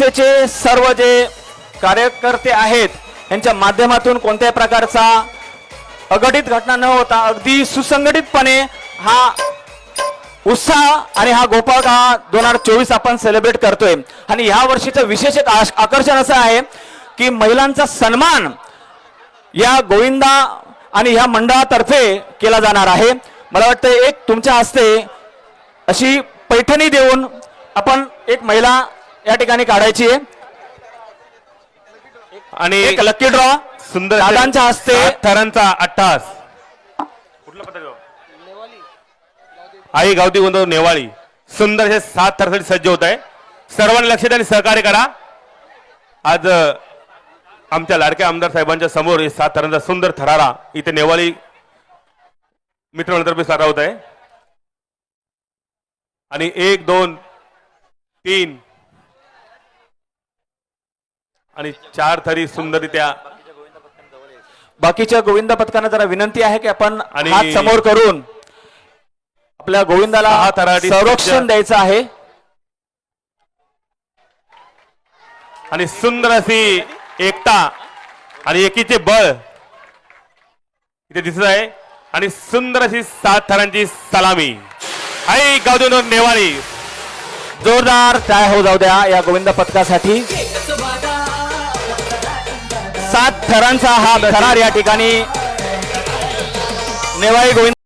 पक्षाचे सर्व जे कार्यकर्ते आहेत यांच्या माध्यमातून कोणत्याही प्रकारचा अघटित घटना न होता अगदी सुसंघटितपणे हा उत्साह आणि हा गोपाळ हा दोन हजार चोवीस आपण सेलिब्रेट करतोय. आणि ह्या वर्षीचं विशेष एक आकर्षण असं आहे की महिलांचा सन्मान या गोविंदा आणि ह्या मंडळातर्फे केला जाणार आहे. मला वाटतं एक तुमच्या हस्ते अशी पैठणी देऊन आपण एक महिला या ठिकाणी काढायची आहे. आणि एक लकी ड्रॉ सुंदर दादांच्या हस्ते. सात थरांचा अट्टास कुठलं पत्र देऊ? आई गावती गोंधळ नेवाळी. सुंदर हे सात थरासाठी सज्ज होत आहे. सर्वांनी लक्ष द्या आणि सहकार्य करा. आज आमच्या लाडक्या आमदार साहेबांच्या समोर हे सात थरांचा सुंदर थरारा इथे नेवाळी मित्रमंडळातर्फे सारा होत आहे. आणि एक दोन तीन आणि चार थरी सुंदररित्या बाकीच्या गोविंद पथकांना जरा विनंती आहे की आपण आणि- हात समोर करून आपल्या गोविंदाला सहा तराटी संरक्षण द्यायचं आहे. आणि सुंदर अशी एकता आणि एकीचे बळ इथे दिसत आहे. आणि सुंदर अशी सात थरांची सलामी. आई गावदेव नेवाळी जोरदार टाय हो जाऊ द्या या गोविंद पथकासाठी सात थरांचा हा थरार या ठिकाणी नेवाळी गोविंद